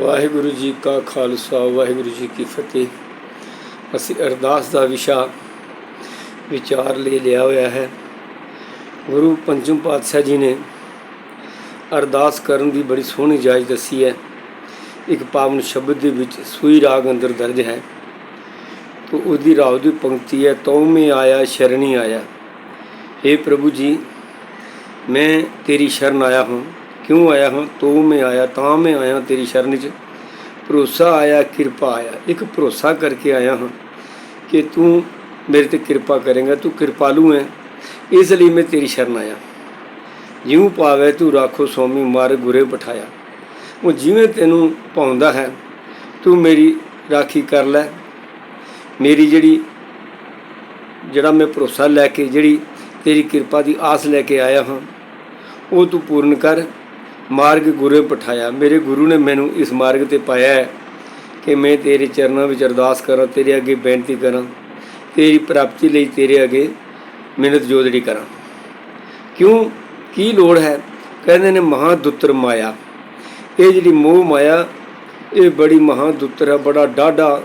ਵਾਹਿਗੁਰੂ ਜੀ ਕਾ ਖਾਲਸਾ, ਵਾਹਿਗੁਰੂ ਜੀ ਕੀ ਫਤਿਹ। ਅਸੀਂ ਅਰਦਾਸ ਦਾ ਵਿਸ਼ਾ, ਵਿਚਾਰ ਲਈ ਲਿਆ ਹੋਇਆ ਹੈ। ਗੁਰੂ ਪੰਚਮ ਪਾਤਸ਼ਾਹ ਜੀ ਨੇ ਅਰਦਾਸ ਕਰਨ ਦੀ ਬੜੀ ਸੋਹਣੀ ਜਾਇਜ਼ ਦੱਸੀ ਹੈ। ਇੱਕ ਪਾਵਨ ਸ਼ਬਦ ਦੇ ਵਿੱਚ ਸੂਈ ਰਾਗ ਅੰਦਰ ਦਰਜ ਹੈ। ਤੋ ਉਹਦੀ ਰਾਗ ਦੀ ਪੰਕਤੀ ਹੈ ਤਉ ਮੈਂ ਆਇਆ, ਸ਼ਰਣੀ ਆਇਆ। हे ਪ੍ਰਭੂ ਜੀ, ਮੈਂ ਤੇਰੀ ਸ਼ਰਨ ਆਇਆ ਹਾਂ। ਕਿਉਂ ਆਇਆ ਹਾਂ? ਤੂੰ ਮੈਂ ਆਇਆ, ਤਾਂ ਮੈਂ ਆਇਆ ਤੇਰੀ ਸ਼ਰਨ 'ਚ। ਭਰੋਸਾ ਆਇਆ, ਕਿਰਪਾ ਆਇਆ। ਇੱਕ ਭਰੋਸਾ ਕਰਕੇ ਆਇਆ ਹਾਂ ਕਿ ਤੂੰ ਮੇਰੇ ਤੇ ਕਿਰਪਾ ਕਰੇਗਾ, ਤੂੰ ਕਿਰਪਾਲੂ ਹੈ ਇਸ ਲਈ ਮੈਂ ਤੇਰੀ ਸ਼ਰਨ ਆਇਆ। ਜਿਉ ਪਾਵੇ ਤੂੰ ਰਾਖੋ ਸੋਮੀ ਮਾਰ ਗੁਰੇ ਬਿਠਾਇਆ। ਉਹ ਜਿਵੇਂ ਤੈਨੂੰ ਪਾਉਂਦਾ ਹੈ, ਤੂੰ ਮੇਰੀ ਰਾਖੀ ਕਰ ਲੈ। ਮੇਰੀ ਜਿਹੜੀ, ਜਿਹੜਾ ਮੈਂ ਭਰੋਸਾ ਲੈ ਕੇ, ਜਿਹੜੀ ਤੇਰੀ ਕਿਰਪਾ ਦੀ ਆਸ ਲੈ ਕੇ ਆਇਆ ਹਾਂ, ਉਹ ਤੂੰ ਪੂਰਨ ਕਰ। ਮਾਰਗ ਗੁਰੂ ਪਠਾਇਆ ਮੇਰੇ ਗੁਰੂ ਨੇ ਮੈਨੂੰ ਇਸ ਮਾਰਗ ਤੇ ਪਾਇਆ ਹੈ ਕਿ ਮੈਂ ਤੇਰੇ ਚਰਨਾਂ ਵਿੱਚ ਅਰਦਾਸ ਕਰਾਂ, ਤੇਰੇ ਅੱਗੇ ਬੇਨਤੀ ਕਰਾਂ, ਤੇਰੀ ਪ੍ਰਾਪਤੀ ਲਈ ਤੇਰੇ ਅੱਗੇ ਮਿਹਨਤ ਜੋਦੜੀ ਕਰਾਂ। ਕਿਉਂ? ਕੀ ਲੋੜ ਹੈ? ਕਹਿੰਦੇ ਨੇ ਮਹਾਦੁੱਤਰ ਮਾਇਆ। ਇਹ ਜਿਹੜੀ ਮੋਹ ਮਾਇਆ, ਇਹ ਬੜੀ ਮਹਾਦੁੱਤਰ ਹੈ, ਬੜਾ ਡਾਢਾ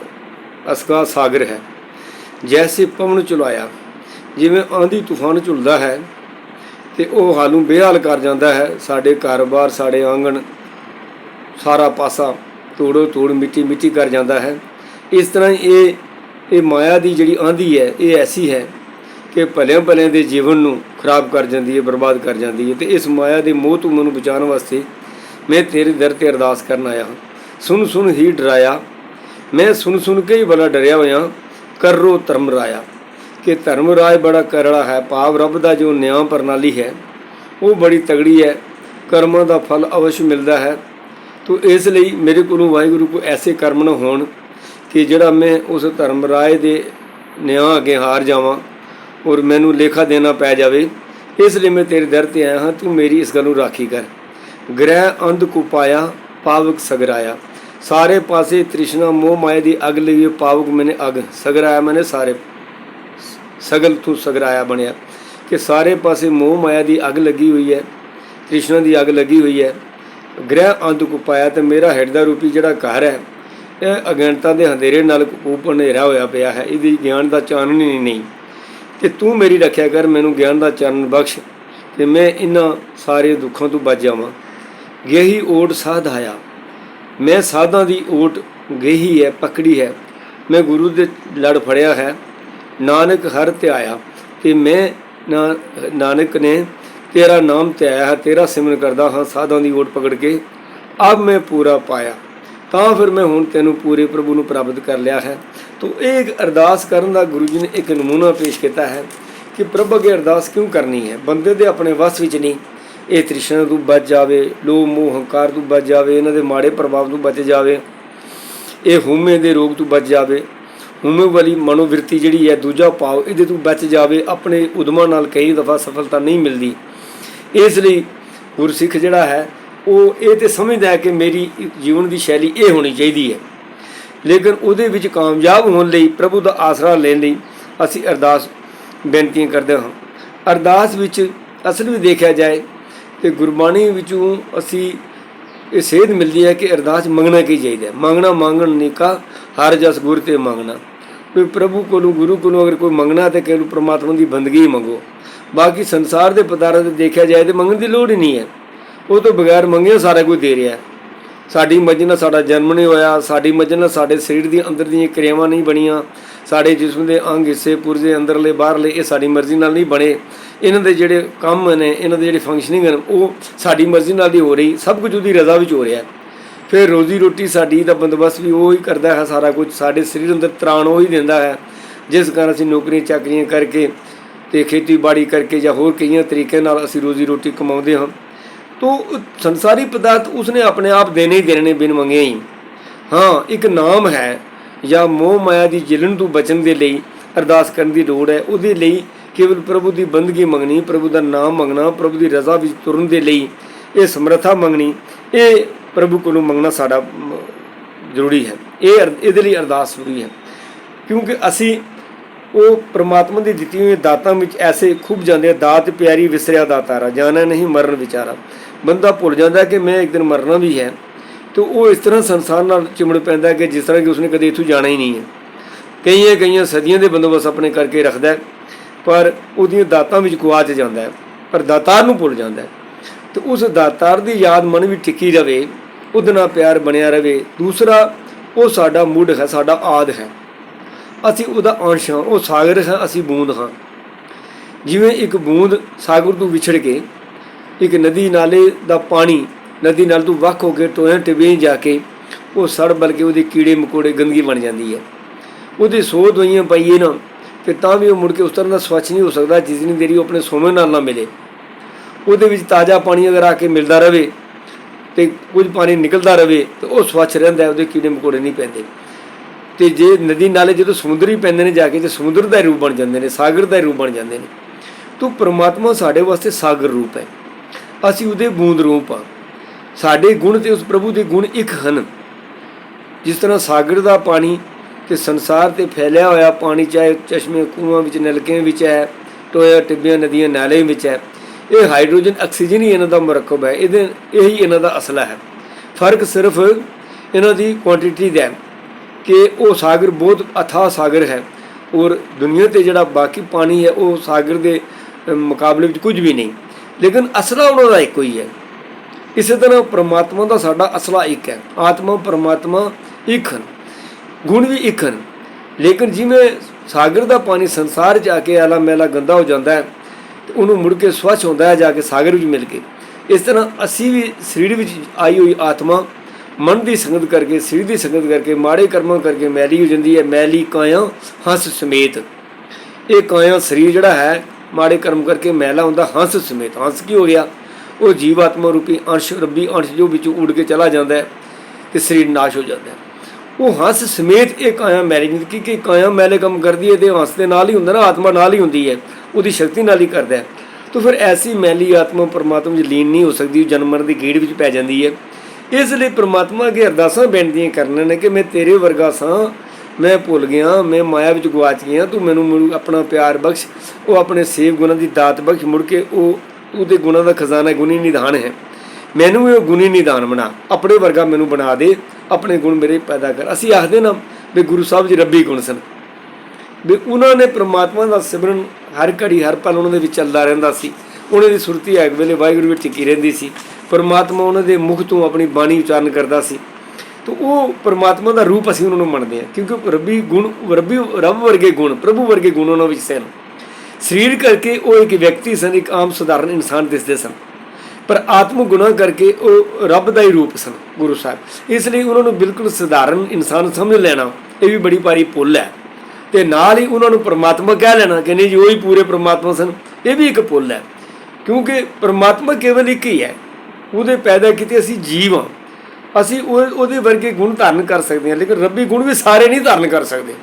ਅਸਕਾ ਸਾਗਰ ਹੈ। ਜੈਸੇ ਪਵਨ ਚੁਲਾਇਆ ਜਿਵੇਂ ਆਂधी ਤੂਫਾਨ ਝੁਲਦਾ ਹੈ ਤੇ ਉਹ ਹਾਲੂ ਬੇਹਾਲ ਕਰ ਜਾਂਦਾ ਹੈ। ਸਾਡੇ ਕਾਰੋਬਾਰ ਸਾਡੇ ਆਂਗਣ ਸਾਰਾ ਪਾਸਾ ਤੋੜੋ ਤੋੜ ਮਿੱਟੀ ਮਿੱਟੀ ਕਰ ਜਾਂਦਾ ਹੈ। ਇਸ ਤਰ੍ਹਾਂ ਹੀ ਇਹ ਇਹ ਮਾਇਆ ਦੀ ਜਿਹੜੀ ਆਂਧੀ ਹੈ, ਇਹ ਐਸੀ ਹੈ ਕਿ ਭਲਿਆਂ ਭਲਿਆਂ ਦੇ ਜੀਵਨ ਨੂੰ ਖਰਾਬ ਕਰ ਜਾਂਦੀ ਹੈ, ਬਰਬਾਦ ਕਰ ਜਾਂਦੀ ਹੈ ਤੇ ਇਸ ਮਾਇਆ ਦੇ ਮੋਹ ਤੋਂ ਮੈਨੂੰ ਬਚਾਉਣ ਵਾਸਤੇ ਮੈਂ ਤੇਰੇ ਦਰ ਤੇ ਅਰਦਾਸ ਕਰਨ ਆਇਆ ਹਾਂ। ਸੁਣ ਸੁਣ ਹੀ ਡਰਾਇਆ। ਮੈਂ ਸੁਣ ਸੁਣ ਕੇ ਹੀ ਬੜਾ ਡਰਿਆ ਹੋਇਆ ਕਰੋ ਧਰਮ ਰਾਇਆ। ਕਿ ਧਰਮ ਰਾਜ ਬੜਾ ਕਰੜਾ ਹੈ, ਭਾਵ ਰੱਬ ਦਾ ਜੋ ਨਿਆਂ ਪ੍ਰਣਾਲੀ ਹੈ, ਉਹ ਬੜੀ ਤਗੜੀ ਹੈ, ਕਰਮਾਂ ਦਾ ਫਲ ਅਵਸ਼ ਮਿਲਦਾ ਹੈ। ਤੋ ਇਸ ਲਈ ਮੇਰੇ ਕੋਲੋਂ ਵਾਹਿਗੁਰੂ ਕੋ ਐਸੇ ਕਰਮ ਨਾ ਹੋਣ ਕਿ ਜਿਹੜਾ ਮੈਂ ਉਸ ਧਰਮ ਰਾਜ ਦੇ ਨਿਆਂ ਅੱਗੇ ਹਾਰ ਜਾਵਾਂ ਔਰ ਮੈਨੂੰ ਲੇਖਾ ਦੇਣਾ ਪੈ ਜਾਵੇ। ਇਸ ਲਈ ਮੈਂ ਤੇਰੇ ਦਰ ਤੇ ਆਇਆ ਹਾਂ, ਤੂੰ ਮੇਰੀ ਇਸ ਗੱਲ ਨੂੰ ਰਾਖੀ ਕਰ। ਗ੍ਰਹਿ ਅੰਧ ਕੋ ਪਾਇਆ, ਪਾਵਕ ਸਗਰਾਇਆ। ਸਾਰੇ ਪਾਸੇ ਤ੍ਰਿਸ਼ਨਾ ਮੋਹ ਮਾਇਆ ਦੀ ਅਗ ਲਈ ਪਾਵਕ ਮੈਨੇ ਅਗ ਸਗਰਾਇਆ, ਮੈਨੇ ਸਾਰੇ ਸਗਲ ਤੋਂ ਸਗਰਾਇਆ ਬਣਿਆ। ਕਿ ਸਾਰੇ ਪਾਸੇ ਮੋਹ ਮਾਇਆ ਦੀ ਅੱਗ ਲੱਗੀ ਹੋਈ ਹੈ, ਤ੍ਰਿਸ਼ਨਾ ਦੀ ਅੱਗ ਲੱਗੀ ਹੋਈ ਹੈ। ਗ੍ਰਹਿ ਅੰਧ ਕੋ ਪਾਇਆ ਤੇ ਮੇਰਾ ਹਿਰਦਾ ਰੂਪੀ ਜਿਹੜਾ ਘਰ ਹੈ, ਇਹ ਅਗਿਆਨਤਾ ਦੇ ਹਨੇਰੇ ਨਾਲ ਕੂਪ ਹਨੇਰਾ ਹੋਇਆ ਪਿਆ ਹੈ। ਇਹਦੀ ਗਿਆਨ ਦਾ ਚਾਨਣ ਹੀ ਨਹੀਂ। ਕਿ ਤੂੰ ਮੇਰੀ ਰੱਖਿਆ ਕਰ, ਮੈਨੂੰ ਗਿਆਨ ਦਾ ਚਾਨਣ ਬਖਸ਼ ਤੇ ਮੈਂ ਇਹਨਾਂ ਸਾਰੇ ਦੁੱਖਾਂ ਤੋਂ ਬਚ ਜਾਵਾਂ। ਯਹੀ ਓਟ ਸਾਧਾਇਆ ਮੈਂ ਸਾਧਾਂ ਦੀ ਓਟ ਗਈ ਹੈ, ਪਕੜੀ ਹੈ। ਮੈਂ ਗੁਰੂ ਦੇ ਲੜ ਫੜਿਆ ਹੈ। ਨਾਨਕ ਹਰ ਤੇ ਆਇਆ ਮੈਂ ਨਾਨਕ ਨੇ ਤੇਰਾ ਨਾਮ ਤੇ ਹੈ, ਤੇਰਾ ਸਿਮਰਨ ਕਰਦਾ ਹਾਂ, ਸਾਧਾਂ ਦੀ ਓਟ ਪਕੜ ਕੇ। ਅਬ ਮੈਂ ਪੂਰਾ ਪਾਇਆ, ਤਾਂ ਫਿਰ ਮੈਂ ਹੁਣ ਤੈਨੂੰ ਪੂਰੇ ਪ੍ਰਭੂ ਨੂੰ ਪ੍ਰਾਪਤ ਕਰ ਲਿਆ ਹੈ। ਤੋ ਇਹ ਇੱਕ ਅਰਦਾਸ ਕਰਨ ਦਾ ਗੁਰੂ ਜੀ ਨੇ ਇੱਕ ਨਮੂਨਾ ਪੇਸ਼ ਕੀਤਾ ਹੈ ਕਿ ਪ੍ਰਭ ਅੱਗੇ ਅਰਦਾਸ ਕਿਉਂ ਕਰਨੀ ਹੈ? ਬੰਦੇ ਦੇ ਆਪਣੇ ਵਸ ਵਿੱਚ ਨਹੀਂ। ਇਹ ਤ੍ਰਿਸ਼ਨਾ ਤੋਂ ਬਚ ਜਾਵੇ, ਲੋਭ, ਮੋਹ, ਹੰਕਾਰ ਤੋਂ ਬਚ ਜਾਵੇ, ਇਹਨਾਂ ਦੇ ਮਾੜੇ ਪ੍ਰਭਾਵ ਤੋਂ ਬਚ ਜਾਵੇ, ਇਹ ਹਉਮੈ ਦੇ ਰੋਗ ਤੋਂ ਬਚ ਜਾਵੇ ਹਉਮੈ ਵਾਲੀ ਮਨੋਵਿਰਤੀ ਜਿਹੜੀ ਹੈ, ਦੂਜਾ ਪਾਵ ਇਹਦੇ ਤੋਂ ਬਚ ਜਾਵੇ, ਆਪਣੇ ਉਦਮਾਂ ਨਾਲ ਕਈ ਦਫਾ ਸਫਲਤਾ ਨਹੀਂ ਮਿਲਦੀ। ਇਸ ਲਈ ਗੁਰਸਿੱਖ ਜਿਹੜਾ ਹੈ, ਉਹ ਇਹ ਤੇ ਸਮਝਦਾ ਹੈ ਕਿ ਮੇਰੀ ਜੀਵਨ ਦੀ ਸ਼ੈਲੀ ਇਹ ਹੋਣੀ ਚਾਹੀਦੀ ਹੈ। ਲੇਕਿਨ ਉਹਦੇ ਵਿੱਚ ਕਾਮਯਾਬ ਹੋਣ ਲਈ ਪ੍ਰਭੂ ਦਾ ਆਸਰਾ ਲੈਣ ਲਈ ਅਸੀਂ ਅਰਦਾਸ ਬੇਨਤੀਆਂ ਕਰਦੇ ਹਾਂ। ਅਰਦਾਸ ਵਿੱਚ ਅਸਲ ਵਿੱਚ ਦੇਖਿਆ ਜਾਏ ਤੇ ਗੁਰਬਾਣੀ ਵਿੱਚੋਂ ਅਸੀਂ ਇਹ ਸੇਧ ਮਿਲਦੀ ਹੈ ਕਿ ਅਰਦਾਸ ਮੰਗਣਾ ਕੀ ਚਾਹੀਦਾ ਮੰਗਣਾ ਮੰਗਣ ਨਹੀਂ ਹਰ ਜਸ ਗੁਰ ਤੇ ਮੰਗਣਾ। ਕੋਈ ਪ੍ਰਭੂ ਕੋਲੋਂ, ਗੁਰੂ ਕੋਲੋਂ ਅਗਰ ਕੋਈ ਮੰਗਣਾ ਤੇ ਕੇਵਲ ਪ੍ਰਮਾਤਮਾ ਦੀ ਬੰਦਗੀ ਹੀ ਮੰਗੋ। ਬਾਕੀ ਸੰਸਾਰ ਦੇ ਪਦਾਰਥ ਤੇ ਦੇਖਿਆ ਜਾਏ ਤੇ ਮੰਗਣ ਦੀ ਲੋੜ ਹੀ ਨਹੀਂ ਹੈ। ਉਹ ਤੋਂ ਬਗੈਰ ਮੰਗਿਆ ਸਾਰਾ ਕੁਝ ਦੇ ਰਿਹਾ ਸਾਡੀ ਮਰਜ਼ੀ ਨਾਲ ਸਾਡਾ ਜਨਮ ਨਹੀਂ ਹੋਇਆ, ਸਾਡੀ ਮਰਜ਼ੀ ਨਾਲ ਸਾਡੇ ਸਰੀਰ ਦੀ ਅੰਦਰ ਦੀਆਂ ਕਿਰਿਆਵਾਂ ਨਹੀਂ ਬਣੀਆਂ, ਸਾਡੇ ਜਿਸਮ ਦੇ ਅੰਗ ਹਿੱਸੇ, ਪੁਰਜੇ ਅੰਦਰਲੇ, ਬਾਹਰਲੇ, ਇਹ ਸਾਡੀ ਮਰਜ਼ੀ ਨਾਲ ਨਹੀਂ ਬਣੇ। ਇਹਨਾਂ ਦੇ ਜਿਹੜੇ ਕੰਮ ਨੇ, ਇਹਨਾਂ ਦੇ ਜਿਹੜੇ ਫੰਕਸ਼ਨਿੰਗ ਹਨ ਉਹ ਸਾਡੀ ਮਰਜ਼ੀ ਨਾਲ ਹੀ ਹੋ ਰਹੀ, ਸਭ ਕੁਝ ਉਹਦੀ ਰਜ਼ਾ ਵਿੱਚ ਹੋ ਰਿਹਾ ਫਿਰ ਰੋਜ਼ੀ ਰੋਟੀ ਸਾਡੀ ਦਾ ਬੰਦੋਬਸਤ ਵੀ ਉਹ ਹੀ ਕਰਦਾ ਹੈ ਸਾਰਾ ਕੁਝ। ਸਾਡੇ ਸਰੀਰ ਅੰਦਰ ਤਰਾਣ ਉਹ ਹੀ ਦਿੰਦਾ ਹੈ। ਜਿਸ ਕਾਰਨ ਅਸੀਂ ਨੌਕਰੀਆਂ ਚਾਕਰੀਆਂ ਕਰਕੇ ਤੇ ਖੇਤੀਬਾੜੀ ਕਰਕੇ ਜਾਂ ਹੋਰ ਕਈਆਂ ਤਰੀਕੇ ਨਾਲ ਅਸੀਂ ਰੋਜ਼ੀ ਰੋਟੀ ਕਮਾਉਂਦੇ ਹਾਂ। ਤੋ ਸੰਸਾਰੀ ਪਦਾਰਥ ਉਸਨੇ ਆਪਣੇ ਆਪ ਦੇਣੇ ਹੀ ਦੇਣੇ ਬਿਨ ਮੰਗੇ ਹੀ। ਹਾਂ, ਇੱਕ ਨਾਮ ਹੈ ਜਾਂ ਮੋਹ ਮਾਇਆ ਦੀ ਜਿਲਣ ਤੋਂ ਬਚਣ ਦੇ ਲਈ ਅਰਦਾਸ ਕਰਨ ਦੀ ਲੋੜ ਹੈ। ਉਹਦੇ ਲਈ ਕੇਵਲ ਪ੍ਰਭੂ ਦੀ ਬੰਦਗੀ ਮੰਗਣੀ, ਪ੍ਰਭੂ ਦਾ ਨਾਮ ਮੰਗਣਾ, ਪ੍ਰਭੂ ਦੀ ਰਜ਼ਾ ਵਿੱਚ ਤੁਰਨ ਦੇ ਲਈ ਇਹ ਸਮਰੱਥਾ ਮੰਗਣੀ, ਇਹ ਪ੍ਰਭੂ ਕੋਲੋਂ ਮੰਗਣਾ ਸਾਡਾ ਜ਼ਰੂਰੀ ਹੈ। ਇਹ ਇਹਦੇ ਲਈ ਅਰਦਾਸ ਜ਼ਰੂਰੀ ਹੈ। ਕਿਉਂਕਿ ਅਸੀਂ ਉਹ ਪ੍ਰਮਾਤਮਾ ਦੀ ਦਿੱਤੀ ਹੋਈ ਦਾਤਾਂ ਵਿੱਚ ਐਸੇ ਖੁੱਭ ਜਾਂਦੇ ਆ ਦਾਤ ਪਿਆਰੀ ਵਿਸਰਿਆ ਦਾਤਾਰਾ ਜਾਣਾ ਨਹੀਂ ਮਰਨ ਵਿਚਾਰਾ। ਬੰਦਾ ਭੁੱਲ ਜਾਂਦਾ ਕਿ ਮੈਂ ਇੱਕ ਦਿਨ ਮਰਨਾ ਵੀ ਹੈ। ਤੇ ਉਹ ਇਸ ਤਰ੍ਹਾਂ ਸੰਸਾਰ ਨਾਲ ਚਿਮੜ ਪੈਂਦਾ ਕਿ ਜਿਸ ਤਰ੍ਹਾਂ ਕਿ ਉਸਨੇ ਕਦੇ ਇੱਥੋਂ ਜਾਣਾ ਹੀ ਨਹੀਂ ਹੈ। ਕਈਆਂ ਕਈਆਂ ਸਦੀਆਂ ਦੇ ਬੰਦੋਬਸਤ ਆਪਣੇ ਕਰਕੇ ਰੱਖਦਾ ਪਰ ਉਹਦੀਆਂ ਦਾਤਾਂ ਵਿੱਚ ਗੁਆਚ ਜਾਂਦਾ ਹੈ, ਪਰ ਦਾਤਾਰ ਨੂੰ ਭੁੱਲ ਜਾਂਦਾ ਹੈ। ਤੇ ਉਸ ਦਾਤਾਰ ਦੀ ਯਾਦ ਮਨ ਵਿੱਚ ਟਿੱਕੀ ਰਵੇ ਉਹਦੇ ਨਾਲ ਪਿਆਰ ਬਣਿਆ ਰਵੇ। ਦੂਸਰਾ, ਉਹ ਸਾਡਾ ਮੁੱਢ ਹੈ, ਸਾਡਾ ਆਦ ਹੈ। ਅਸੀਂ ਉਹਦਾ ਅੰਸ਼ ਹਾਂ, ਉਹ ਸਾਗਰ ਹੈ, ਅਸੀਂ ਬੂੰਦ ਹਾਂ। ਜਿਵੇਂ ਇੱਕ ਬੂੰਦ ਸਾਗਰ ਤੋਂ ਵਿਛੜ ਕੇ ਇੱਕ ਨਦੀ ਨਾਲੇ ਦਾ ਪਾਣੀ ਨਦੀ ਨਾਲ ਤੋਂ ਵੱਖ ਹੋ ਕੇ ਟੋਇਆਂ ਟਿਵੇਂ ਜਾ ਕੇ ਉਹ ਸੜ ਬਲ ਕੇ ਉਹਦੇ ਕੀੜੇ ਮਕੋੜੇ ਗੰਦਗੀ ਬਣ ਜਾਂਦੀ ਹੈ। ਉਹਦੇ ਸੌ ਦਵਾਈਆਂ ਪਾਈਏ ਨਾ ਕਿ ਤਾਂ ਵੀ ਉਹ ਮੁੜ ਕੇ ਉਸ ਤਰ੍ਹਾਂ ਦਾ ਸਵੱਛ ਨਹੀਂ ਹੋ ਸਕਦਾ, ਜਿਸ ਜਿੰਨੀ ਦੇਰੀ ਉਹ ਆਪਣੇ ਸੋਮੇ ਨਾਲ ਨਾ ਮਿਲੇ। ਉਹਦੇ ਵਿੱਚ ਤਾਜ਼ਾ ਪਾਣੀ ਅਗਰ ਆ ਕੇ ਮਿਲਦਾ ਰਵੇ ਤੇ ਕੁਝ ਪਾਣੀ ਨਿਕਲਦਾ ਰਵੇ ਤੇ ਉਹ ਸਵੱਛ ਰਹਿੰਦਾ ਉਹਦੇ ਕੀੜੇ ਮਕੌੜੇ ਨਹੀਂ ਪੈਂਦੇ। ਤੇ ਜੇ ਨਦੀ ਨਾਲੇ ਜਦੋਂ ਸਮੁੰਦਰੀ ਪੈਂਦੇ ਨੇ ਜਾ ਕੇ ਤੇ ਸਮੁੰਦਰ ਦਾ ਰੂਪ ਬਣ ਜਾਂਦੇ ਨੇ, ਸਾਗਰ ਦਾ ਰੂਪ ਬਣ ਜਾਂਦੇ ਨੇ, ਤੋ ਪ੍ਰਮਾਤਮਾ ਸਾਡੇ ਵਾਸਤੇ ਸਾਗਰ ਰੂਪ ਹੈ। ਅਸੀਂ ਉਹਦੇ ਬੂੰਦ ਰੂਪ ਆ ਸਾਡੇ ਗੁਣ ਤੇ ਉਸ ਪ੍ਰਭੂ ਦੇ ਗੁਣ ਇੱਕ ਹਨ। ਜਿਸ ਤਰ੍ਹਾਂ ਸਾਗਰ ਦਾ ਪਾਣੀ ਤੇ ਸੰਸਾਰ ਤੇ ਫੈਲਿਆ ਹੋਇਆ ਪਾਣੀ, ਚਾਹੇ ਚਸ਼ਮੇ ਕੂਆਂ ਵਿੱਚ, ਨਲਕਿਆਂ ਵਿੱਚ ਹੈ, ਟੋਇਆ ਟਿੱਬਿਆਂ ਨਦੀਆਂ ਨਾਲਿਆਂ ਵਿੱਚ ਹੈ ਇਹ ਹਾਈਡਰੋਜਨ ਆਕਸੀਜਨ ਹੀ ਇਹਨਾਂ ਦਾ ਮਰਕਬ ਹੈ। ਇਹਦੇ ਇਹੀ ਇਹਨਾਂ ਦਾ ਅਸਲਾ ਹੈ। ਫ਼ਰਕ ਸਿਰਫ ਇਹਨਾਂ ਦੀ ਕੁਆਂਟੀਟੀ ਦਾ ਹੈ ਕਿ ਉਹ ਸਾਗਰ ਬਹੁਤ ਅਥਾਹ ਸਾਗਰ ਹੈ ਔਰ ਦੁਨੀਆ ਤੇ ਜਿਹੜਾ ਬਾਕੀ ਪਾਣੀ ਹੈ, ਉਹ ਸਾਗਰ ਦੇ ਮੁਕਾਬਲੇ ਵਿੱਚ ਕੁਝ ਵੀ ਨਹੀਂ। ਲੇਕਿਨ ਅਸਲਾ ਉਹਨਾਂ ਦਾ ਇੱਕੋ ਹੀ ਹੈ। ਇਸੇ ਤਰ੍ਹਾਂ ਪ੍ਰਮਾਤਮਾ ਦਾ ਸਾਡਾ ਅਸਲਾ ਇੱਕ ਹੈ। ਆਤਮਾ, ਪ੍ਰਮਾਤਮਾ ਇੱਕ ਹਨ, ਗੁਣ ਵੀ ਇੱਕ ਹਨ। ਲੇਕਿਨ ਜਿਵੇਂ ਸਾਗਰ ਦਾ ਪਾਣੀ ਸੰਸਾਰ 'ਚ ਆ ਕੇ ਆਲਾ ਮੈਲਾ ਗੰਦਾ ਹੋ ਜਾਂਦਾ ਹੈ ਤੇ ਉਹਨੂੰ ਮੁੜ ਕੇ ਸਵੱਛ ਹੁੰਦਾ ਹੈ, ਜਾ ਕੇ ਸਾਗਰ ਵਿੱਚ ਮਿਲ ਕੇ। ਇਸ ਤਰ੍ਹਾਂ ਅਸੀਂ ਵੀ ਸਰੀਰ ਵਿੱਚ ਆਈ ਹੋਈ ਆਤਮਾ, ਮਨ ਦੀ ਸੰਗਤ ਕਰਕੇ, ਸਰੀਰ ਦੀ ਸੰਗਤ ਕਰਕੇ, ਮਾੜੇ ਕਰਮਾਂ ਕਰਕੇ ਮੈਲੀ ਹੋ ਜਾਂਦੀ ਹੈ, ਮੈਲੀ ਕਾਇਆ, ਹੰਸ ਸਮੇਤ। ਇਹ ਕਾਇਆ ਸਰੀਰ ਜਿਹੜਾ ਹੈ, ਮਾੜੇ ਕਰਮ ਕਰਕੇ ਮੈਲਾ ਹੁੰਦਾ, ਹੰਸ ਸਮੇਤ। ਹੰਸ ਕੀ ਹੋ ਗਿਆ? ਉਹ ਜੀਵਾਤਮਾ ਰੂਪੀ ਅੰਸ਼, ਰੱਬੀ ਅੰਸ਼ ਜੋ ਵਿੱਚੋਂ ਉੱਡ ਕੇ ਚਲਾ ਜਾਂਦਾ ਹੈ, ਤੇ ਸਰੀਰ ਨਾਸ਼ ਹੋ ਜਾਂਦਾ ਹੈ। ਉਹ ਹੰਸ ਸਮੇਤ ਇਹ ਕਾਇਆ ਮੈਲੀ ਕਿ ਕਿ ਕਾਇਆ ਮੈਲੇ ਕੰਮ ਕਰਦੀ ਹੈ ਤੇ ਹੰਸ ਦੇ ਨਾਲ ਹੀ ਹੁੰਦਾ ਨਾ, ਆਤਮਾ ਨਾਲ ਹੀ ਹੁੰਦੀ ਹੈ। ਉਹਦੀ ਸ਼ਕਤੀ ਨਾਲ ਹੀ ਕਰਦਾ ਹੈ। ਤਾਂ ਫਿਰ ਐਸੀ ਮੈਲੀ ਆਤਮਾ ਪਰਮਾਤਮਾ ਵਿੱਚ ਲੀਨ ਨਹੀਂ ਹੋ ਸਕਦੀ, ਉਹ ਜਨਮ ਮਰਨ ਦੀ ਗੇੜ ਵਿੱਚ ਪੈ ਜਾਂਦੀ ਹੈ। ਇਸ ਲਈ ਪਰਮਾਤਮਾ ਅੱਗੇ ਅਰਦਾਸਾਂ ਬੇਨਤੀਆਂ ਕਰਨੀਆਂ ਨੇ ਕਿ ਮੈਂ ਤੇਰੇ ਵਰਗਾ ਸਾਂ, ਮੈਂ ਭੁੱਲ ਗਿਆ, ਮੈਂ ਮਾਇਆ ਵਿੱਚ ਗਵਾਚ ਗਿਆ ਤੂੰ ਮੈਨੂੰ ਆਪਣਾ ਪਿਆਰ ਬਖਸ਼, ਉਹ ਆਪਣੇ ਸੇਵ ਗੁਣਾਂ ਦੀ ਦਾਤ ਬਖਸ਼, ਮੁੜ ਕੇ ਉਹ ਉਹਦੇ ਗੁਣਾਂ ਦਾ ਖਜ਼ਾਨਾ ਗੁਣੀ ਨਿਧਾਨ ਹੈ। ਮੈਨੂੰ ਵੀ ਉਹ ਗੁਣੀ ਨਿਧਾਨ ਬਣਾ, ਆਪਣੇ ਵਰਗਾ ਮੈਨੂੰ ਬਣਾ ਦੇ। ਆਪਣੇ ਗੁਣ ਮੇਰੇ ਪੈਦਾ ਕਰ। ਅਸੀਂ ਆਖਦੇ ਨਾ ਵੀ ਗੁਰੂ ਸਾਹਿਬ ਜੀ ਰੱਬੀ ਗੁਣ ਸਨ। ਵੀ ਉਹਨਾਂ ਨੇ ਪ੍ਰਮਾਤਮਾ ਦਾ ਸਿਮਰਨ ਹਰ ਘੜੀ, ਹਰ ਪਲ ਉਹਨਾਂ ਦੇ ਵਿੱਚ ਚੱਲਦਾ ਰਹਿੰਦਾ ਸੀ। ਉਹਨਾਂ ਦੀ ਸੁਰਤੀ ਇੱਕ ਵੇਲੇ ਵਾਹਿਗੁਰੂ ਵਿੱਚ ਕੀ ਰਹਿੰਦੀ ਸੀ। ਪਰਮਾਤਮਾ ਉਹਨਾਂ ਦੇ ਮੁਖ ਤੋਂ ਆਪਣੀ ਬਾਣੀ ਉਚਾਰਨ ਕਰਦਾ ਸੀ। ਤਾਂ ਉਹ ਪਰਮਾਤਮਾ ਦਾ ਰੂਪ ਅਸੀਂ ਉਹਨਾਂ ਨੂੰ ਮੰਨਦੇ ਹਾਂ। ਕਿਉਂਕਿ ਰੱਬੀ ਗੁਣ, ਰੱਬੀ ਰੱਬ ਵਰਗੇ ਗੁਣ, ਪ੍ਰਭੂ ਵਰਗੇ ਗੁਣ ਉਹਨਾਂ ਵਿੱਚ ਸਨ। ਸਰੀਰ ਕਰਕੇ ਉਹ ਇੱਕ ਵਿਅਕਤੀ ਸਨ, ਇੱਕ ਆਮ ਸਧਾਰਨ ਇਨਸਾਨ ਦਿਸਦੇ ਸਨ। ਪਰ ਆਤਮ ਗੁਨਾਹ ਕਰਕੇ ਉਹ ਰੱਬ ਦਾ ਹੀ ਰੂਪ ਸਨ, ਗੁਰੂ ਸਾਹਿਬ। ਇਸ ਲਈ ਉਹਨਾਂ ਨੂੰ ਬਿਲਕੁਲ ਸਧਾਰਨ ਇਨਸਾਨ ਸਮਝ ਲੈਣਾ, ਇਹ ਵੀ ਬੜੀ ਭਾਰੀ ਪੁੱਲ ਹੈ। ਤੇ ਨਾਲ ਹੀ ਉਹਨਾਂ ਨੂੰ ਪਰਮਾਤਮਾ ਕਹਿ ਲੈਣਾ ਕਿ ਨਹੀਂ ਜੀ, ਉਹ ਹੀ ਪੂਰੇ ਪਰਮਾਤਮਾ ਸਨ, ਇਹ ਵੀ ਇੱਕ ਪੁੱਲ ਹੈ। ਕਿਉਂਕਿ ਪਰਮਾਤਮਾ ਕੇਵਲ ਇੱਕ ਹੀ ਹੈ। ਉਹਦੇ ਪੈਦਾ ਕੀਤੇ ਅਸੀਂ ਜੀਵ ਹਾਂ। ਅਸੀਂ ਉਹ, ਉਹਦੇ ਵਰਗੇ ਗੁਣ ਧਾਰਨ ਕਰ ਸਕਦੇ ਹਾਂ, ਲੇਕਿਨ ਰੱਬੀ ਗੁਣ ਵੀ ਸਾਰੇ ਨਹੀਂ ਧਾਰਨ ਕਰ ਸਕਦੇ।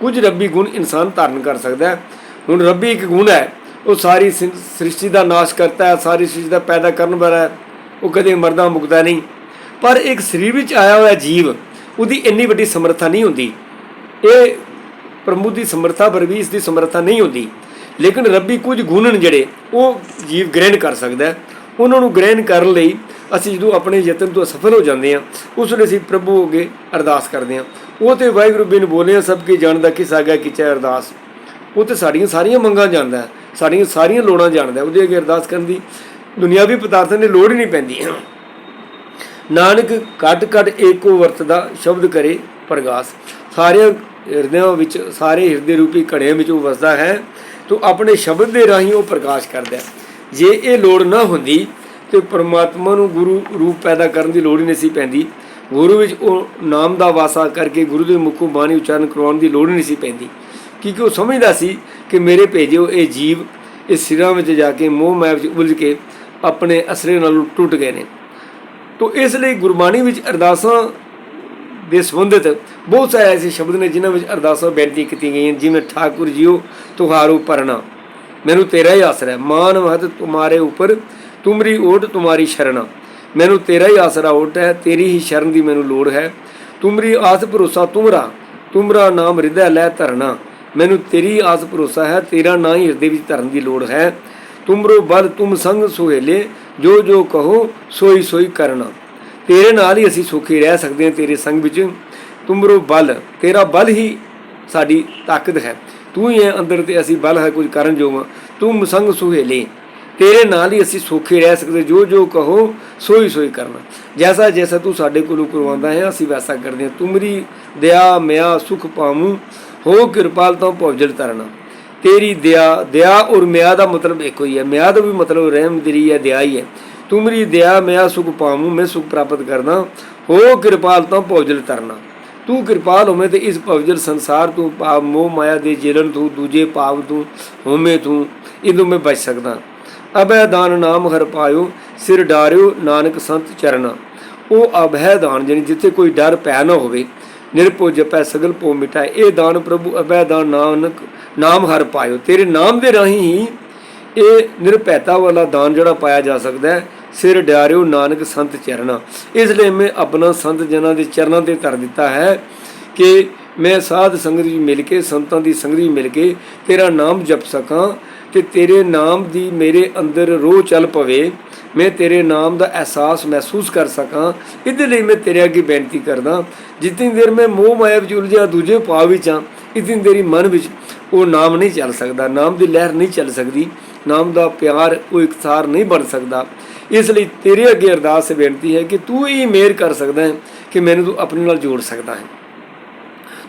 ਕੁਝ ਰੱਬੀ ਗੁਣ ਇਨਸਾਨ ਧਾਰਨ ਕਰ ਸਕਦਾ ਹੈ। ਹੁਣ ਰੱਬੀ ਇੱਕ ਗੁਣ ਹੈ। ਉਹ ਸਾਰੀ ਸਿ- ਸ੍ਰਿਸ਼ਟੀ ਦਾ ਨਾਸ਼ ਕਰਤਾ ਹੈ, ਸਾਰੀ ਸ੍ਰਿਸ਼ਟੀ ਦਾ ਪੈਦਾ ਕਰਨ ਵਾਲਾ ਹੈ। ਉਹ ਕਦੇ ਮਰਦਾ ਮੁਕਦਾ ਨਹੀਂ। ਪਰ ਇੱਕ ਸਰੀਰ ਵਿੱਚ ਆਇਆ ਹੋਇਆ ਜੀਵ, ਉਹਦੀ ਇੰਨੀ ਵੱਡੀ ਸਮਰੱਥਾ ਨਹੀਂ ਹੁੰਦੀ। ਇਹ ਪ੍ਰਭੂ ਦੀ ਸਮਰੱਥਾ ਪਰ ਵੀ ਇਸ ਦੀ ਸਮਰੱਥਾ ਨਹੀਂ ਹੁੰਦੀ। ਲੇਕਿਨ ਰੱਬੀ ਕੁਝ ਗੁਣ ਨੇ ਜਿਹੜੇ, ਉਹ ਜੀਵ ਗ੍ਰਹਿਣ ਕਰ ਸਕਦਾ ਹੈ। ਉਹਨਾਂ ਨੂੰ ਗ੍ਰਹਿਣ ਕਰਨ ਲਈ ਅਸੀਂ ਜਦੋਂ ਆਪਣੇ ਯਤਨ ਤੋਂ ਅਸਫਲ ਹੋ ਜਾਂਦੇ ਹਾਂ, ਉਸ ਵੇਲੇ ਅਸੀਂ ਪ੍ਰਭੂ ਅੱਗੇ ਅਰਦਾਸ ਕਰਦੇ ਹਾਂ। ਉਹ ਤੇ ਵਾਹਿਗੁਰੂ ਬਿਨ ਬੋਲਿਆ ਸਭ ਕੀ ਜਾਣਦਾ ਕਿਸ ਆਗਾ ਕੀਚੈ ਅਰਦਾਸ। ਉਹ ਤੇ ਸਾਡੀਆਂ ਸਾਰੀਆਂ ਮੰਗਾਂ ਜਾਣਦਾ ਸਾਡੀਆਂ ਸਾਰੀਆਂ ਲੋੜਾਂ ਜਾਣਦਾ ਉਹਦੇ ਅੱਗੇ ਅਰਦਾਸ ਕਰਨ ਦੀ ਦੁਨਿਆਵੀ ਪਦਾਰਥਾਂ ਦੀ ਲੋੜ ਹੀ ਨਹੀਂ ਪੈਂਦੀ। ਨਾਨਕ ਘਟ ਘਟ ਏਕੋ ਵਰਤਦਾ ਸ਼ਬਦ ਕਰੇ ਪ੍ਰਗਾਸ। ਸਾਰਿਆਂ ਹਿਰਦਿਆਂ ਵਿੱਚ, ਸਾਰੇ ਹਿਰਦੇ ਰੂਪੀ ਘੜਿਆਂ ਵਿੱਚ ਉਹ ਵਸਦਾ ਹੈ, ਤੋ ਆਪਣੇ ਸ਼ਬਦ ਦੇ ਰਾਹੀਂ ਉਹ ਪ੍ਰਕਾਸ਼ ਕਰਦਾ ਹੈ। ਜੇ ਇਹ ਲੋੜ ਨਾ ਹੁੰਦੀ, ਤੇ ਪਰਮਾਤਮਾ ਨੂੰ ਗੁਰੂ ਰੂਪ ਪੈਦਾ ਕਰਨ ਦੀ ਲੋੜ ਹੀ ਨਹੀਂ ਸੀ ਪੈਂਦੀ। ਗੁਰੂ ਵਿੱਚ ਉਹ ਨਾਮ ਦਾ ਵਾਸਾ ਕਰਕੇ ਗੁਰੂ ਦੇ ਮੁਖੋਂ ਬਾਣੀ ਉਚਾਰਨ ਕਰਵਾਉਣ ਦੀ ਲੋੜ ਹੀ ਨਹੀਂ ਸੀ ਪੈਂਦੀ। ਕਿਉਂਕਿ ਉਹ ਸਮਝਦਾ ਸੀ ਕਿ ਮੇਰੇ ਭੇਜਿਓ ਇਹ ਜੀਵ ਇਸ ਸਿਰਾਂ ਵਿੱਚ ਜਾ ਕੇ ਮੋਹ ਮਾਇਆ ਵਿੱਚ ਉਲਝ ਕੇ ਆਪਣੇ ਅਸਰੇ ਨਾਲ ਟੁੱਟ ਗਏ ਨੇ। ਤੋ ਇਸ ਲਈ ਗੁਰਬਾਣੀ ਵਿੱਚ ਅਰਦਾਸਾਂ ਦੇ ਸੰਬੰਧਿਤ ਬਹੁਤ ਸਾਰੇ ਐਸੇ ਸ਼ਬਦ ਨੇ ਜਿਨ੍ਹਾਂ ਵਿੱਚ ਅਰਦਾਸਾਂ ਬੇਨਤੀ ਕੀਤੀਆਂ ਗਈਆਂ ਜਿਵੇਂ ਠਾਕੁਰ ਜੀਓ, ਤੁਹਾਰੋ ਪਰਣਾ, ਮੈਨੂੰ ਤੇਰਾ ਹੀ ਆਸਰਾ ਹੈ। ਮਾਨ ਮਹਤ ਤੁਮਾਰੇ ਉੱਪਰ, ਤੁਮਰੀ ਓਟ ਤੁਮਾਰੀ ਸ਼ਰਣਾ। ਮੈਨੂੰ ਤੇਰਾ ਹੀ ਆਸਰਾ ਓਟ ਹੈ, ਤੇਰੀ ਹੀ ਸ਼ਰਨ ਦੀ ਮੈਨੂੰ ਲੋੜ ਹੈ। ਤੁਮਰੀ ਆਸ ਭਰੋਸਾ ਤੁਮਰਾ ਤੁਮਰਾ ਨਾਮ ਹਿਰਦੈ ਲੈ ਧਰਨਾ। ਮੈਨੂੰ ਤੇਰੀ ਆਸ ਭਰੋਸਾ ਹੈ, ਤੇਰਾ ਨਾਂ ਹੀ ਹਿਰਦੇ ਵਿੱਚ ਧਰਨ ਦੀ ਲੋੜ ਹੈ। ਤੁਮਰੋ ਬਲ, ਤੁਮ ਸੰਗ ਸੁਹੇਲੇ, ਜੋ ਜੋ ਕਹੋ, ਸੋਈ ਸੋਈ ਕਰਨਾ। ਤੇਰੇ ਨਾਲ ਹੀ ਅਸੀਂ ਸੁਖੀ ਰਹਿ ਸਕਦੇ ਹਾਂ ਤੇਰੇ ਸੰਗ ਵਿੱਚ। ਤੁਮਰੋ ਬਲ, ਤੇਰਾ ਬਲ ਹੀ ਸਾਡੀ ਤਾਕਤ ਹੈ। ਤੂੰ ਹੀ ਹੈ ਅੰਦਰ ਤੇ ਅਸੀਂ ਬਲ ਹੈ ਕੁਝ ਕਰਨ ਜੋਗਾ। ਤੂੰ ਮਸੰਗ ਸੁਹੇਲੇ, ਤੇਰੇ ਨਾਲ ਹੀ ਅਸੀਂ ਸੌਖੇ ਰਹਿ ਸਕਦੇ ਜੋ ਜੋ ਕਹੋ, ਸੋਈ ਸੋਈ ਕਰਨਾ। ਜੈਸਾ ਜੈਸਾ ਤੂੰ ਸਾਡੇ ਕੋਲੋਂ ਕਰਵਾਉਂਦਾ ਹੈ, ਅਸੀਂ ਵੈਸਾ ਕਰਦੇ ਹਾਂ। ਤੁਮਰੀ ਦਇਆ, ਮਿਆ, ਸੁਖ ਪਾਮੂ ਹੋ ਕਿਰਪਾਲ ਤੋਂ ਭੌਜਲ ਤਰਨਾ ਤੇਰੀ ਦਇਆ ਦਇਆ ਔਰ ਮਿਆ ਦਾ ਮਤਲਬ ਇੱਕੋ ਹੀ ਹੈ। ਮਿਆ ਦਾ ਵੀ ਮਤਲਬ ਰਹਿਮ ਦਿਲੀ ਹੈ, ਦਇਆ ਹੀ ਹੈ। ਤੁਮਰੀ ਦਇਆ, ਮਿਆ ਸੁਖ ਪਾਮੂ ਮੈਂ ਸੁਖ ਪ੍ਰਾਪਤ ਕਰਨਾ ਹੋ ਕਿਰਪਾਲ ਤੋਂ ਭੌਜਲ ਤਰਨਾ ਤੂੰ ਕਿਰਪਾਲ ਹੋਵੇਂ ਤੇ ਇਸ ਭਵਜਲ ਸੰਸਾਰ ਤੋਂ ਪਾਪ, ਮੋਹ, ਮਾਇਆ ਦੇ ਜੇਲਣ ਤੋਂ, ਦੂਜੇ ਪਾਪ ਤੋਂ ਹੋਵੇਂ ਤੂੰ, ਇਹਨੂੰ ਮੈਂ ਬਚ ਸਕਦਾ। ਅਭੈ ਦਾਨ ਨਾਮ ਹਰ ਪਾਇਓ, ਸਿਰ ਡਾਰਿਓ ਨਾਨਕ ਸੰਤ ਚਰਨਾ। ਉਹ ਅਭੈ ਦਾਨ ਜਿਹਨੇ ਜਿੱਥੇ ਕੋਈ ਡਰ ਪੈ ਨਾ ਹੋਵੇ। ਨਿਰਭਉ ਜਪੈ ਸਗਲ ਪੋ ਮਿਟਾਏ। ਇਹ ਦਾਨ ਪ੍ਰਭੂ ਅਭੈ ਦਾਨ ਨਾਨਕ, ਨਾਮ ਹਰ ਪਾਇਓ। ਤੇਰੇ ਨਾਮ ਦੇ ਰਾਹੀਂ ਹੀ ਇਹ ਨਿਰਭੈਤਾ ਵਾਲਾ ਦਾਨ ਜਿਹੜਾ ਪਾਇਆ ਜਾ ਸਕਦਾ ਹੈ, ਸਿਰ ਡਾਰਿਓ ਨਾਨਕ ਸੰਤ ਚਰਨਾ। ਇਸ ਲਈ ਮੈਂ ਆਪਣਾ ਸੰਤ ਜਨਾਂ ਦੇ ਚਰਨਾਂ ਤੇ ਧਰ ਦਿੱਤਾ ਹੈ ਕਿ ਮੈਂ ਸਾਧ ਸੰਗਤ ਜੀ ਮਿਲ ਕੇ, ਸੰਤਾਂ ਦੀ ਸੰਗਤ ਜੀ ਮਿਲ ਕੇ ਤੇਰਾ ਨਾਮ ਜਪ ਸਕਾਂ ਤੇ ਤੇਰੇ ਨਾਮ ਦੀ ਮੇਰੇ ਅੰਦਰ ਰੋਹ ਚੱਲ ਪਵੇ। ਮੈਂ ਤੇਰੇ ਨਾਮ ਦਾ ਅਹਿਸਾਸ ਮਹਿਸੂਸ ਕਰ ਸਕਾਂ, ਇਹਦੇ ਲਈ ਮੈਂ ਤੇਰੇ ਅੱਗੇ ਬੇਨਤੀ ਕਰਦਾ, ਜਿਤਨੀ ਦੇਰ ਮੈਂ ਮੋਹ ਮਾਇਆ ਵਿੱਚ ਉਲਝਿਆ ਦੂਜੇ ਭਾਵ ਵਿੱਚ ਹਾਂ, ਇਤਨੀ ਦੇਰੀ ਮਨ ਵਿੱਚ ਉਹ ਨਾਮ ਨਹੀਂ ਚੱਲ ਸਕਦਾ, ਨਾਮ ਦੀ ਲਹਿਰ ਨਹੀਂ ਚੱਲ ਸਕਦੀ, ਨਾਮ ਦਾ ਪਿਆਰ ਉਹ ਇਕਸਾਰ ਨਹੀਂ ਬਣ ਸਕਦਾ। ਇਸ ਲਈ ਤੇਰੇ ਅੱਗੇ ਅਰਦਾਸ ਬੇਨਤੀ ਹੈ ਕਿ ਤੂੰ ਹੀ ਮਿਹਰ ਕਰ ਸਕਦਾ ਹੈ ਕਿ ਮੈਨੂੰ ਤੂੰ ਆਪਣੇ ਨਾਲ ਜੋੜ ਸਕਦਾ ਹੈ।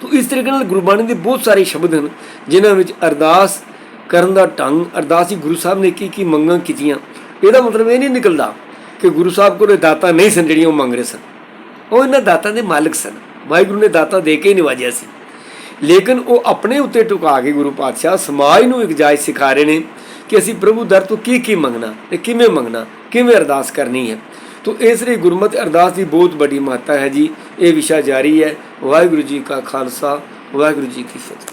ਤੋ ਇਸ ਤਰੀਕੇ ਨਾਲ ਗੁਰਬਾਣੀ ਦੇ ਬਹੁਤ ਸਾਰੇ ਸ਼ਬਦ ਹਨ, ਜਿਨ੍ਹਾਂ ਵਿੱਚ ਅਰਦਾਸ ਕਰਨ ਦਾ ਢੰਗ, ਅਰਦਾਸ ਹੀ ਗੁਰੂ ਸਾਹਿਬ ਨੇ ਕੀ ਕੀ ਮੰਗਾਂ ਕੀਤੀਆਂ ਇਹਦਾ ਮਤਲਬ ਇਹ ਨਹੀਂ ਨਿਕਲਦਾ ਕਿ ਗੁਰੂ ਸਾਹਿਬ ਕੋਲ ਦਾਤਾ ਨਹੀਂ ਸਨ, ਜਿਹੜੀਆਂ ਉਹ ਮੰਗ ਰਹੇ ਸਨ। ਉਹ ਇਹਨਾਂ ਦਾਤਾਂ ਦੇ ਮਾਲਕ ਸਨ। ਵਾਹਿਗੁਰੂ ਨੇ ਦਾਤਾ ਦੇ ਕੇ ਹੀ ਨਿਵਾਜਿਆ ਸੀ। ਲੇਕਿਨ ਉਹ ਆਪਣੇ ਉੱਤੇ ਟੁਕਾ ਕੇ ਗੁਰੂ ਪਾਤਸ਼ਾਹ ਸਮਾਜ ਨੂੰ ਇੱਕ ਜਾਇਜ਼ ਸਿਖਾ ਰਹੇ ਨੇ ਕਿ ਅਸੀਂ ਪ੍ਰਭੂ ਦਰ ਤੋਂ ਕੀ ਕੀ ਮੰਗਣਾ ਤੇ ਕਿਵੇਂ ਮੰਗਣਾ, ਕਿਵੇਂ ਅਰਦਾਸ ਕਰਨੀ ਹੈ। ਤੋ ਇਸ ਲਈ ਗੁਰਮਤਿ ਅਰਦਾਸ ਦੀ ਬਹੁਤ ਵੱਡੀ ਮਹੱਤਤਾ ਹੈ ਜੀ। ਇਹ ਵਿਸ਼ਾ ਜਾਰੀ ਹੈ। ਵਾਹਿਗੁਰੂ ਜੀ ਕਾ ਖਾਲਸਾ, ਵਾਹਿਗੁਰੂ ਜੀ ਕੀ ਫਤਿਹ।